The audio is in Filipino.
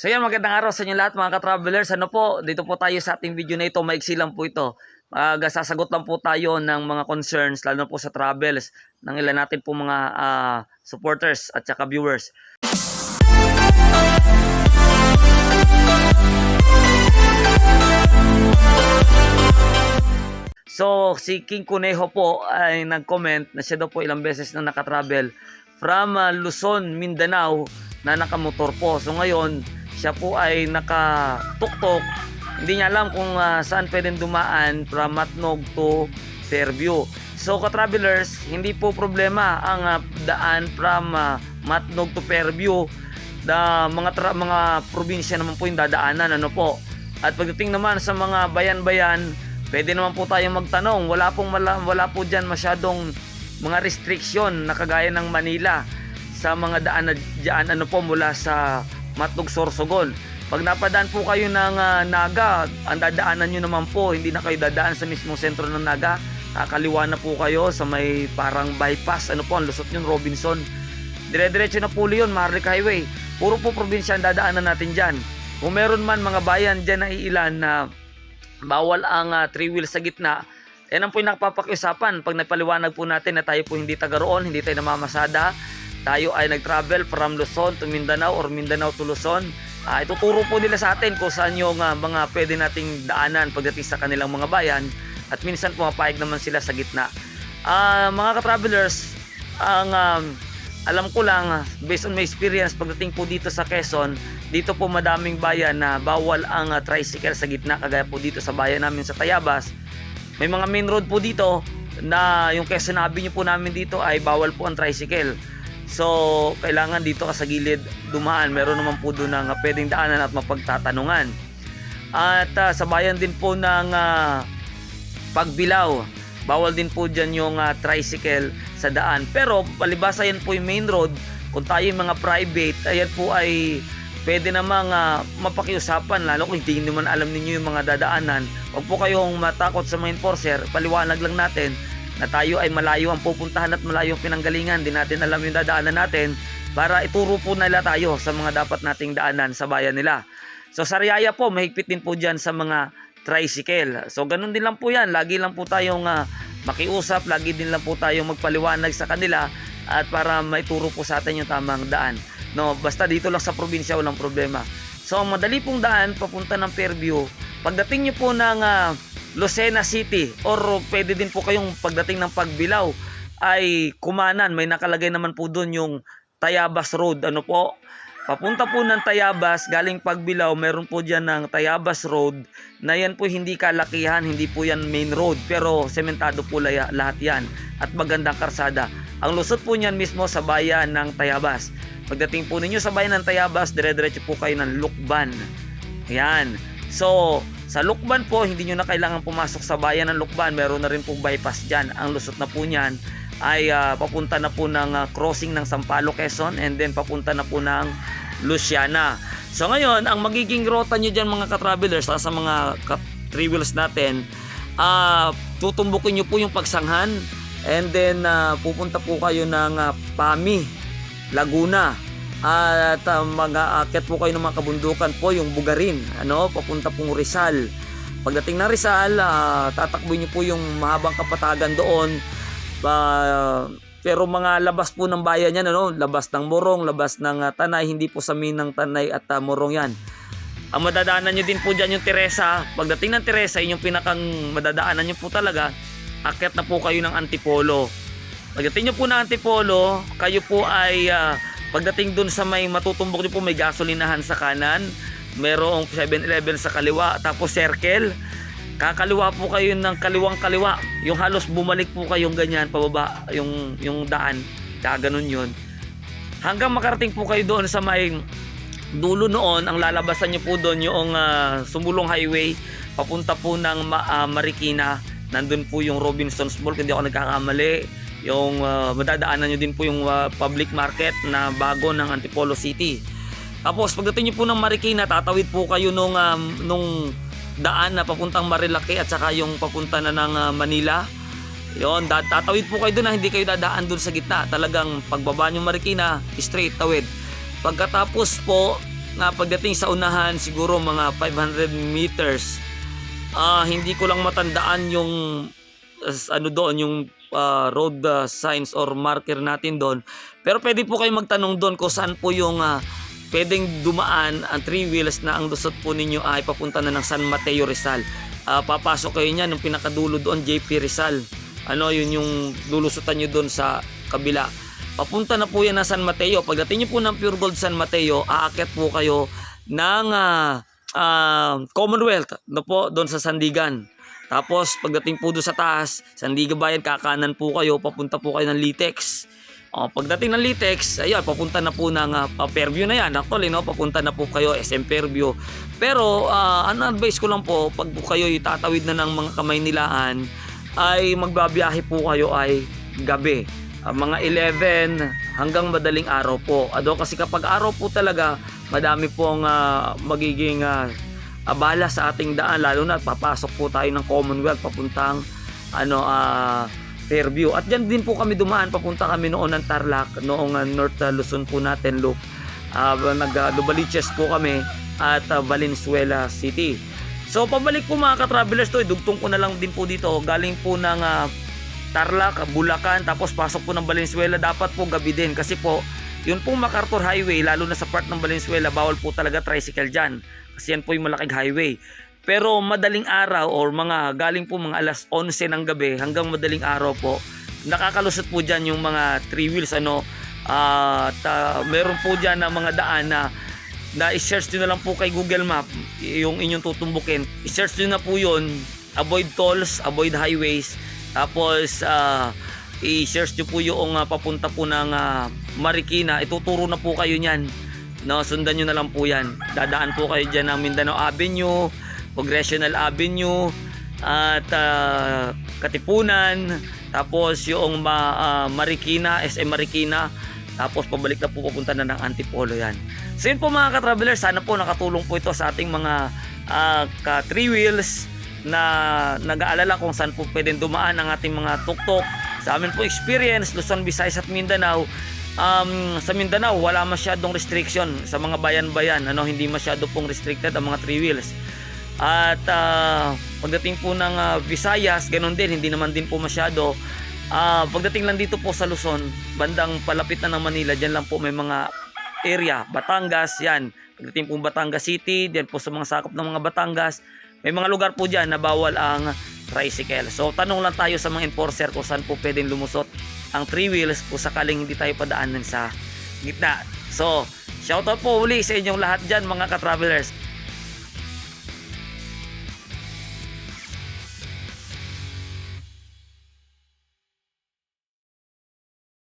So yan, magandang araw sa inyo lahat mga ka-travelers. Ano po, dito po tayo sa ating video na ito. Maiksi lang po ito. Uh, sasagot lang po tayo ng mga concerns, lalo po sa travels, ng ilan natin po mga ah, supporters at saka viewers. So, si King Kuneho po ay nag-comment na siya daw po ilang beses na nakatravel from ah, Luzon, Mindanao na nakamotor po. So ngayon, siya po ay nakatuktok. Hindi niya alam kung ah, saan pwedeng dumaan from Matnog to Fairview. So ka-travelers, hindi po problema ang ah, daan from ah, Matnog to Fairview. Da mga tra- mga probinsya naman po yung dadaanan ano po. At pagdating naman sa mga bayan-bayan, pwede naman po tayong magtanong. Wala pong mala- wala po diyan masyadong mga restriction na kagaya ng Manila sa mga daan na dyan ano po mula sa Matnog Sorsogon. Pag napadaan po kayo ng ah, Naga, ang dadaanan nyo naman po, hindi na kayo dadaan sa mismong sentro ng Naga. Kakaliwa na po kayo sa may parang bypass, ano po, ang lusot yun, Robinson. Dire-diretso na po yun, Marlic Highway. Puro po probinsya ang dadaanan natin dyan. Kung meron man mga bayan dyan na iilan na bawal ang ah, three wheels sa gitna, yan ang po yung nakapapakiusapan pag nagpaliwanag po natin na tayo po hindi taga roon, hindi tayo namamasada, tayo ay nag-travel from Luzon to Mindanao or Mindanao to Luzon. Ah, ituturo po nila sa atin kung saan yung ah, mga pwede nating daanan pagdating sa kanilang mga bayan at minsan pumapayag naman sila sa gitna. Ah, mga ka-travelers, ang um, alam ko lang based on my experience pagdating po dito sa Quezon, dito po madaming bayan na bawal ang ah, tricycle sa gitna kagaya po dito sa bayan namin sa Tayabas. May mga main road po dito na yung Quezon Avenue po namin dito ay bawal po ang tricycle. So, kailangan dito ka sa gilid dumaan. Meron naman po doon na pwedeng daanan at mapagtatanungan. At ah, sa din po ng ah, Pagbilao, bawal din po dyan yung ah, tricycle sa daan. Pero palibasa yan po yung main road. Kung tayo yung mga private, ayan po ay pwede namang ah, mapakiusapan lalo kung hindi naman alam ninyo yung mga dadaanan. Huwag po kayong matakot sa mga enforcer. Paliwanag lang natin na tayo ay malayo ang pupuntahan at malayo ang pinanggalingan. Di natin alam yung dadaanan natin para ituro po nila tayo sa mga dapat nating daanan sa bayan nila. So sa Riyaya po, mahigpit din po dyan sa mga tricycle. So ganun din lang po yan. Lagi lang po tayong ah, makiusap, lagi din lang po tayong magpaliwanag sa kanila at para maituro po sa atin yung tamang daan. No, basta dito lang sa probinsya walang problema. So madali pong daan papunta ng Fairview, pagdating nyo po ng ah, Lucena City or pwede din po kayong pagdating ng Pagbilao ay kumanan, may nakalagay naman po doon yung Tayabas Road. Ano po? Papunta po ng Tayabas, galing Pagbilao, meron po dyan ng Tayabas Road na yan po hindi kalakihan, hindi po yan main road, pero sementado po lahat yan at magandang karsada. Ang lusot po niyan mismo sa bayan ng Tayabas. Pagdating po ninyo sa bayan ng Tayabas, dire-diretso po kayo ng Lukban. Yan. So, sa Lukban po, hindi nyo na kailangan pumasok sa bayan ng Lukban. Meron na rin pong bypass dyan. Ang lusot na po niyan ay ah, papunta na po ng ah, crossing ng Sampalo, Quezon and then papunta na po ng Luciana. So ngayon, ang magiging rota nyo dyan mga ka-travelers sa mga ka- three wheels natin, ah tutumbukin nyo po yung pagsanghan and then ah, pupunta po kayo ng ah, Pami, Laguna. At uh, mag-aakyat po kayo ng mga kabundukan po, yung Bugarin, ano, papunta pong Rizal. Pagdating ng Rizal, ah, tatakbo nyo po yung mahabang kapatagan doon. Ba- pero mga labas po ng bayan yan, ano, labas ng Morong, labas ng ah, Tanay, hindi po sa Minang Tanay at ah, Morong yan. Ang madadaanan nyo din po dyan yung Teresa. Pagdating ng Teresa, yun yung pinakang madadaanan nyo po talaga. Akyat na po kayo ng Antipolo. Pagdating nyo po ng Antipolo, kayo po ay ah, pagdating dun sa may matutumbok nyo po may gasolinahan sa kanan. Merong 7-Eleven sa kaliwa, tapos circle. Kakaliwa po kayo ng kaliwang kaliwa. Yung halos bumalik po kayong ganyan pababa yung yung daan. Kaganon yun. Hanggang makarating po kayo doon sa may dulo noon, ang lalabasan nyo po doon yung ah, Sumulong Highway papunta po ng ah, Marikina. Nandun po yung Robinson's Mall, hindi ako nagkakamali. Yung ah, madadaanan nyo din po yung ah, public market na bago ng Antipolo City. Tapos pagdating nyo po ng Marikina, tatawid po kayo nung, um, nung daan na papuntang Marilaki at saka yung papunta na ng ah, Manila. Yon, tatawid po kayo doon na hindi kayo dadaan doon sa gitna. Talagang pagbaba nyo Marikina, straight tawid. Pagkatapos po, na pagdating sa unahan siguro mga 500 meters ah hindi ko lang matandaan yung as- ano doon yung ah, road ah, signs or marker natin doon. Pero pwede po kayo magtanong doon kung saan po yung ah, pwedeng dumaan ang three wheels na ang lusot po ninyo ay papunta na ng San Mateo Rizal. Ah, papasok kayo niyan yung pinakadulo doon JP Rizal. Ano yun yung lulusutan nyo doon sa kabila. Papunta na po yan ng San Mateo. Pagdating nyo po ng Pure Gold San Mateo aakyat po kayo ng ah, ah, Commonwealth no po doon sa Sandigan tapos pagdating po doon sa taas Sandigan Bayan kakanan po kayo papunta po kayo ng Litex o, pagdating ng Litex, ayun, papunta na po ng uh, Fairview na yan. Actually, no, papunta na po kayo SM Fairview. Pero, ah, ano advice ko lang po, pag po kayo itatawid na ng mga kamay nilaan, ay magbabiyahe po kayo ay gabi. Ah, mga 11 hanggang madaling araw po. Ado kasi kapag araw po talaga, madami pong ah, magiging ah, abala sa ating daan lalo na papasok po tayo ng Commonwealth papuntang ano ah Fairview. At diyan din po kami dumaan papunta kami noon ng Tarlac noong ah, North ah, Luzon po natin loop. Uh, nag uh, Lubaliches po kami at ah, Valenzuela City. So pabalik po mga ka-travelers to, dugtong ko na lang din po dito. Galing po ng ah, Tarlac, Bulacan, tapos pasok po ng Valenzuela, dapat po gabi din kasi po yun pong MacArthur Highway, lalo na sa part ng Valenzuela, bawal po talaga tricycle dyan. Kasi yan po yung malaking highway. Pero madaling araw or mga galing po mga alas 11 ng gabi hanggang madaling araw po, nakakalusot po dyan yung mga three wheels ano. at ah, meron po dyan na mga daan na na i-search nyo na lang po kay Google Map yung inyong tutumbukin. I-search nyo na po yun. Avoid tolls, avoid highways. Tapos ah, i-search nyo po yung ah, papunta po ng ah, Marikina. Ituturo na po kayo niyan. No, sundan nyo na lang po yan. Dadaan po kayo dyan ng Mindanao Avenue, Congressional Avenue, at ah, Katipunan, tapos yung ma- ah, Marikina, SM Marikina, tapos pabalik na po papunta na ng Antipolo yan. So yun po mga ka-travelers, sana po nakatulong po ito sa ating mga ah, ka three wheels na nag-aalala kung saan po pwedeng dumaan ang ating mga tuktok. Sa amin po experience, Luzon, Visayas at Mindanao, um, sa Mindanao wala masyadong restriction sa mga bayan-bayan, ano, hindi masyado pong restricted ang mga three wheels. At ah, pagdating po ng ah, Visayas, ganun din, hindi naman din po masyado. Ah, pagdating lang dito po sa Luzon, bandang palapit na ng Manila, diyan lang po may mga area, Batangas, yan. Pagdating po Batangas City, diyan po sa mga sakop ng mga Batangas, may mga lugar po diyan na bawal ang tricycle. So tanong lang tayo sa mga enforcer kung saan po pwedeng lumusot ang three wheels kung sakaling hindi tayo padaanan sa gitna. So, shoutout po uli sa inyong lahat dyan mga ka-travelers.